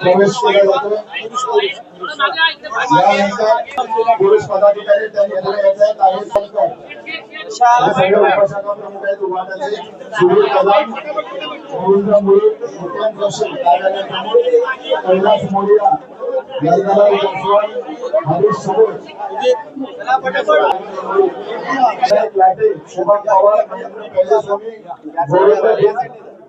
प्रवेश केला जातो यानंतर पुरुष पदाधिकारी त्यांनी पुढे यायचे आहेत आणि संस्कार. हे सगळे उपासना प्रमुख आहेत उभारण्याचे सुधीर कदम गोविंद मुळे उत्तम जोशी कार्यालय प्रमुख कैलास मोडिया जयदलाल जयस्वाल हरीश सबूत विनायक लाटे शुभम पवार महेंद्र कैलासवामी गोविंद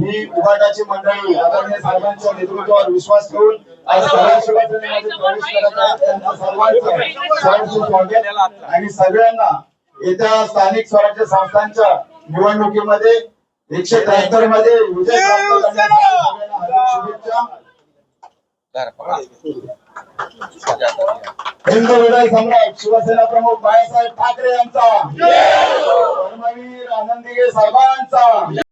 ही उभाटाची मंडळी आदरणीय साहेबांच्या नेतृत्वावर विश्वास ठेवून आज प्रवेश करत आहेत त्यांचं सर्वांचं स्वागत. आणि सगळ्यांना येत्या स्थानिक स्वराज्य संस्थांच्या निवडणुकीमध्ये एकशे त्र्याहत्तरमध्ये विजय शुभेच्छा. हिंदू हृदय सम्राट शिवसेना प्रमुख बाळासाहेब ठाकरे यांचा. धर्मवीर आनंदीगे साहेबांचा.